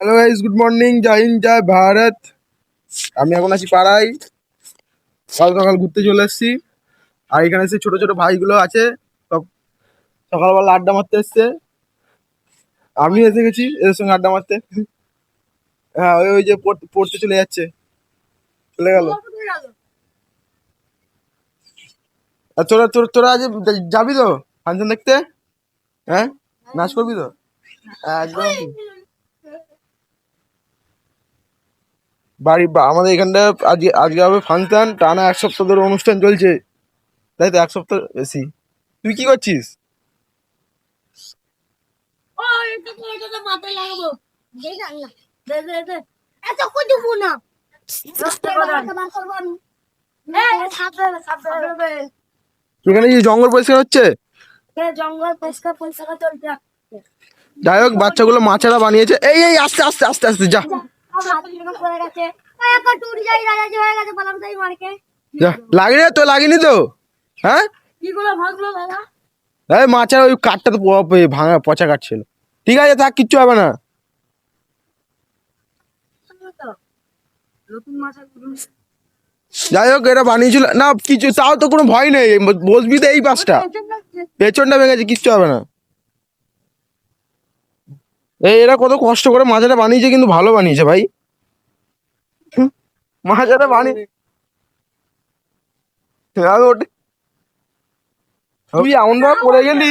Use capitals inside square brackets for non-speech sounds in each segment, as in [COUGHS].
Hello guys good morning Jai Hind Jai Bharat আমি এখন আছি পাড়ায়। সকাল সকাল ঘুরতে চলে এসেছি। আর এখানে এসে ছোট ছোট ভাইগুলো আছে। সব সকালবেলা আড্ডা মারতে এসছে। আমি এসে গেছি, এদের সঙ্গে আড্ডা মারতে। হ্যাঁ ওই ওই যে পড়তে চলে যাচ্ছে। চলে গেল। আর তোরা তোর তোরা আজ যাবি তো? ফাংশন দেখতে? হ্যাঁ? নাচ করবি তো? একদম। বাড়ি বা- আমাদের এখানটা আজকে আজকে হবে ফাংশন টানা এক সপ্তাহ ধরে অনুষ্ঠান চলছে। তাই তো এক সপ্তাহ বেশি তুই কি করছিস? এখানে কি জঙ্গল পরিষ্কার হচ্ছে? জঙ্গল পরিষ্কার পরিষ্কার চলছে। যাই হোক বাচ্চাগুলো মাছেরা বানিয়েছে। এই এই আস্তে আস্তে আস্তে আস্তে যা। লাগেনি তো লাগেনি তো? হ্যাঁ? এই মাছের ওই কাঠটা তো ভাঙা পচা কাটছিল ঠিক আছে থাক কিচ্ছু হবে না। যাই হোক এটা বানিয়েছিল। না কিছু তাও তো কোনো ভয় নেই বসবি তো এই পাশটা। পেছনটা ভেঙেছে কিচ্ছু হবে না। এরা কত কষ্ট করে মাছটা বানিয়েছে, কিন্তু ভালো বানিয়েছে ভাই। মাছটা বানিয়ে তুই এমন ভাবে পড়ে গেলি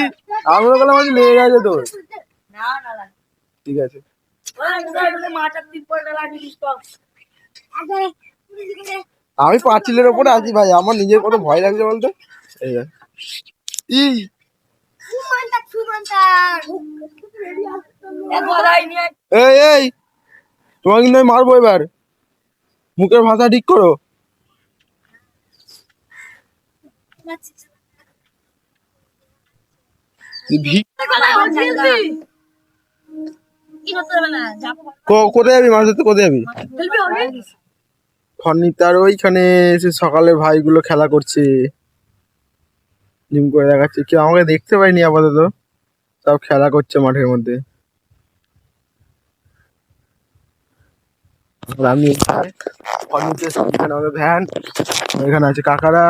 আমরা বললাম আজ লেগে গেছে তোর। ঠিক আছে। আমি পাঁচিলের ওপরে আছি ভাই, আমার নিজের কত ভয় লাগছে বলতো? এই এই এই তোমাকে কিন্তু আমি মারবো এবার। মুখের ভাষা ঠিক করো। কোথায় যাবি? মাছ ধরতে কোথায় যাবি? ওইখানে এসে সকালে ভাইগুলো খেলা করছে। জিম করে দেখাচ্ছে। কেউ আমাকে দেখতে পাইনি আপাতত। সব খেলা করছে মাঠের মধ্যে। আমি এখানে ভ্যান। এখানে আছে কাকারা।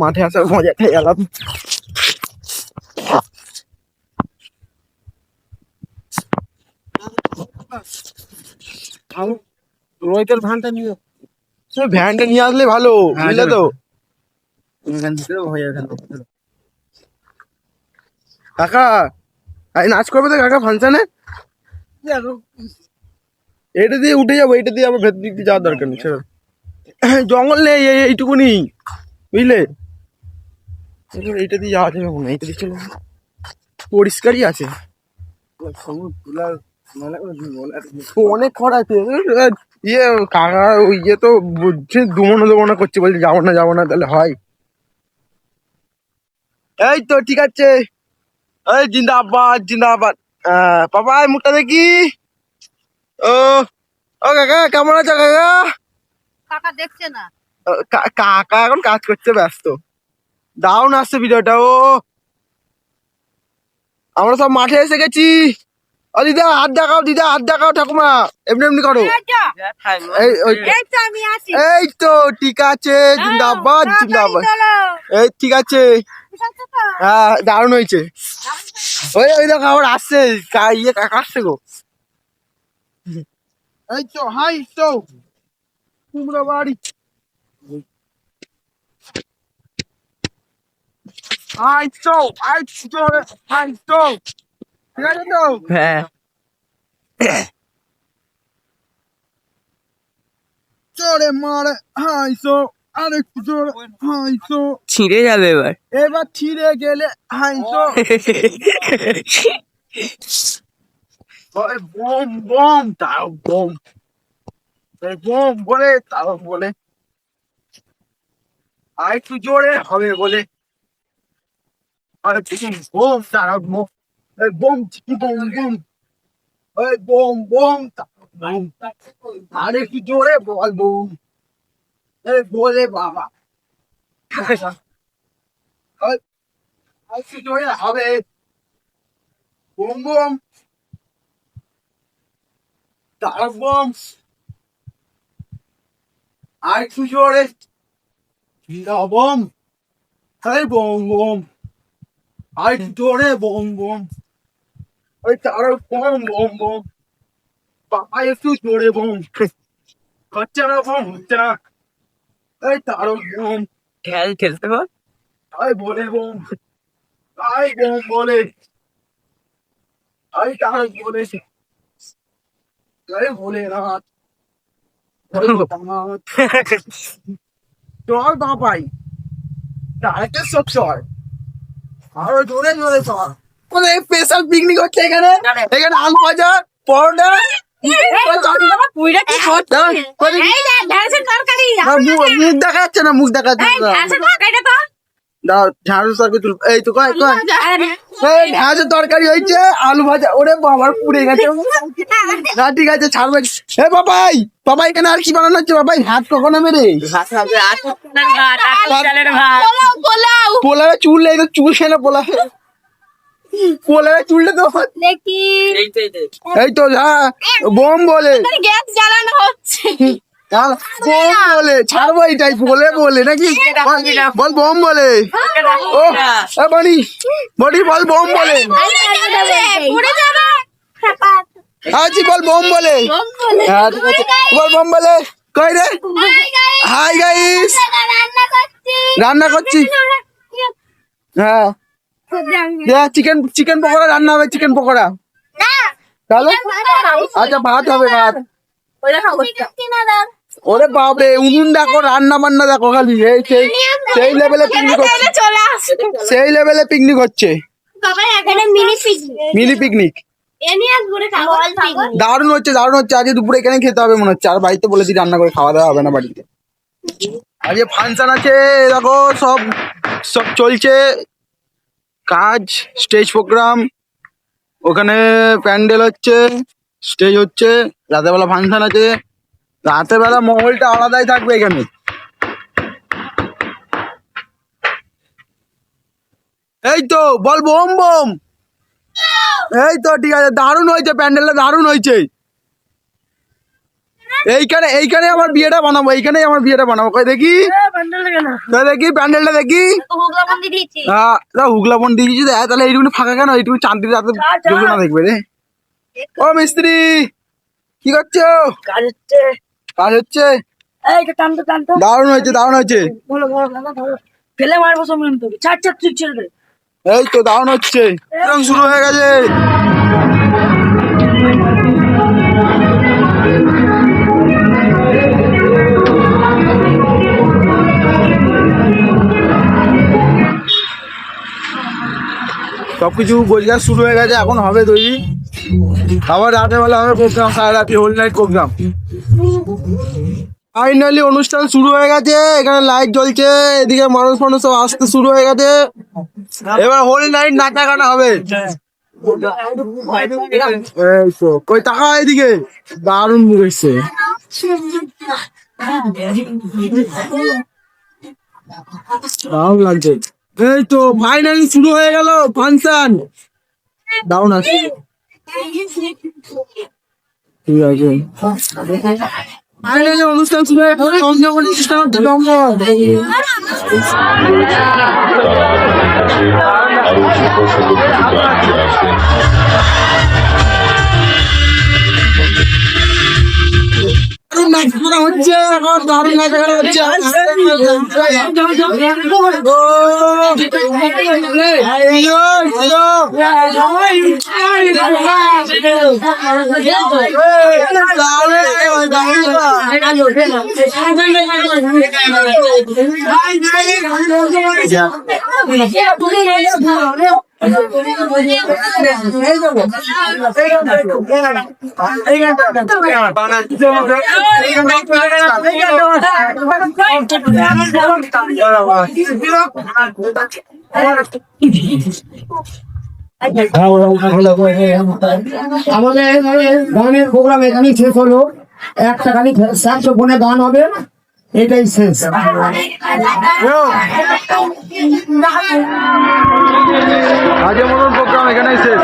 মাঠে আসার মজাটাই আলাদা। রোহিতের ভ্যানটা নিয়ে ভ্যানটা নিয়ে আসলে ভালো বুঝলে তো? কাকা আই নাচ করবে তো কাকা ফাংশনে? এটা দিয়ে উঠে যাব এটা দিয়ে আবার ভেতর দিক দিয়ে যাওয়ার দরকার নেই ছেড়ে [COUGHS] জঙ্গল নেই এই এইটুকুনি বুঝলে? এইটা দিয়ে যাওয়া যাবে না এইটা দিয়ে চলে। পরিষ্কারই আছে। অনেক খড় আছে ইয়ে কাকা ওই ইয়ে তো বুঝছে দুমনো দুমনো করছে বলছে যাব না যাব না তাহলে হয়। এই তো ঠিক আছে। এই জিন্দাবাদ জিন্দাবাদ। বাবা মুখটা দেখি। ও ও কাকা কেমন আছো কাকা? কাকা দেখছে না। কাকা এখন কাজ করছে ব্যস্ত। দাও না আসছে ভিডিওটা ও। আমরা সব মাঠে এসে গেছি। ও দিদা, হাত দেখাও, দিদা, হাত দেখাও ঠাকুমা। এমনি এমনি করো। এই তো, ঠিক আছে, জিন্দাবাদ জিন্দাবাদ। এই, ঠিক আছে। হ্যাঁ দারুণ হয়েছে। ওই ওই দেখো, আবার আসছে। ইয়ে কাকা আসছে গো। এই তো, হাই, তো। কুমড়া বাড়ি। আই তো আই তো আই তো। ঠিক আছে তো হ্যাঁ। চড়ে মারে হাই তো আরেকটু জোরে হাই ছিঁড়ে যাবে এবার। এবার ছিঁড়ে গেলে হাই তো ওই বোম বোম তাও বোম। বোম বলে তাও বলে। আর একটু জোরে হবে বলে। আর বোম বোম তারা বোম। বোম চিকি বোম বোম ওই বোম বোম বোম আর একটু জোরে বল বোম এই বলে বাবা একটু জোরে হবে বোম বোম তার বোম আর একটু জোরে বোম আরে বোম বোম আর একটু জোরে বোম বোম ওই তার বোম বোম বোম বাবা একটু জোরে বোম হচ্ছে না বোম হচ্ছে না এই তার বোম খেল খেলতে পার আই বলে বোম আই বোম বলে আই তার বলেছে আরে বলে রাত চল বাবাই ডাইরেক্ট সব চল আরও জোরে জোরে চল কোথায় স্পেশাল পিকনিক হচ্ছে এখানে? এখানে আলু ভাজা পরোটা পুইরা কি করতে এই যে ঢ্যাঁড়সের তরকারি মুখ মুখ দেখা যাচ্ছে না মুখ দেখা যাচ্ছে দাও তুল এই তো কয় কয়। আরে, এই ঢ্যাঁড়সের তরকারি হয়েছে আলু ভাজা। ওরে বাবার পুড়ে গেছে। না ঠিক আছে ছাড়বে। এ বাবাই বাবা এখানে আর কি বানানো হচ্ছে? বাবাই হাত কখন মেরে হবে ভাত পোলাও পোলাও। চুল এই তো চুল খেলে পোলা চুলটা তো দেখি। এই তো হ্যাঁ বোম বলে। গ্যাস জ্বালানো হচ্ছে। বোম বলে ছাড়বো এটাই বলে বলে নাকি? বল- বল বোম বলে। ও এ বনি বনি বল বোম বলে। বল বোম বলে। বল। বোম বলে। কই রে? Hi guys. রান্না করছি। হ্যাঁ। চিকেন চিকেন পকোড়া রান্না হবে চিকেন পকোড়া। তাহলে? আচ্ছা ভাত হবে ভাত। ওরে বাপরে উনুন দেখো রান্না বান্না দেখো খালি। এই সেই সেই লেভেলে পিকনিক হচ্ছে। সেই লেভেলে পিকনিক হচ্ছে। বাবা মিনি পিকনিক মিনি দারুণ হচ্ছে দারুণ হচ্ছে। আজকে দুপুরে এখানে খেতে হবে মনে হচ্ছে। আর বাড়িতে বলে দিই রান্না করে খাওয়া দাওয়া হবে না বাড়িতে। আজকে ফাংশন আছে দেখো সব সব চলছে। কাজ স্টেজ প্রোগ্রাম ওখানে প্যান্ডেল হচ্ছে স্টেজ হচ্ছে রাতের বেলা ফাংশন আছে রাতের বেলা মহলটা আলাদাই থাকবে এখানে। এই তো, বল বোম বোম। এই তো, ঠিক আছে, দারুণ হয়েছে, প্যান্ডেলটা দারুণ হয়েছে। এইখানে এইখানে আমার বিয়েটা বানাবো এইখানেই আমার বিয়েটা বানাবো। কই দেখি? দেখি প্যান্ডেলটা দেখি? হুগলা বন্দি দিয়েছি। হ্যাঁ হুগলা বন দিয়ে দিয়েছি তাহলে এইটুকু ফাঁকা কেন? এইটুকু চাঁদনি রাতে যোগ্য না দেখবে রে। ও মিস্ত্রি কি করছ? কাজ হচ্ছে। কাজ হচ্ছে? দারুণ হয়েছে দারুণ হয়েছে। ফেলে মারবো তোকে তুই ছেড়ে দে। এই তো দারুণ হচ্ছে। শুরু হয়ে গেছে। সবকিছু গোজগার শুরু হয়ে গেছে, এখন হবে তৈরি। আবার রাতের বেলা হবে প্রোগ্রাম, সারা রাতি হোল নাইট প্রোগ্রাম। ফাইনালি অনুষ্ঠান শুরু হয়ে গেছে, এখানে লাইট জ্বলছে, এদিকে মানুষ মানুষ সব আসতে শুরু হয়ে গেছে। এবার হোল নাইট নাচা গানা হবে কই টাকা এদিকে। দারুণ এসছে দারুণ লাগছে। এই তো ফাইনালি শুরু হয়ে গেল, ফাংশন। দারুণ আছে। ঠিক আছে। ফাইনালি অনুষ্ঠান শুরু হয়ে গেল। জমজমাট অনুষ্ঠান হচ্ছে জমজমাট। আরও সকল সকল প্রার্থী আছেন দারুণ নাচ করা হচ্ছে এখন দারুণ নাচ হচ্ছে যো। আমাদের গানের প্রোগ্রাম এখানেই শেষ হলো। একটা খালি স্যাক্সোফোনে গান হবে। এটাই শেষ। আজকে মতন প্রোগ্রাম এখানেই শেষ।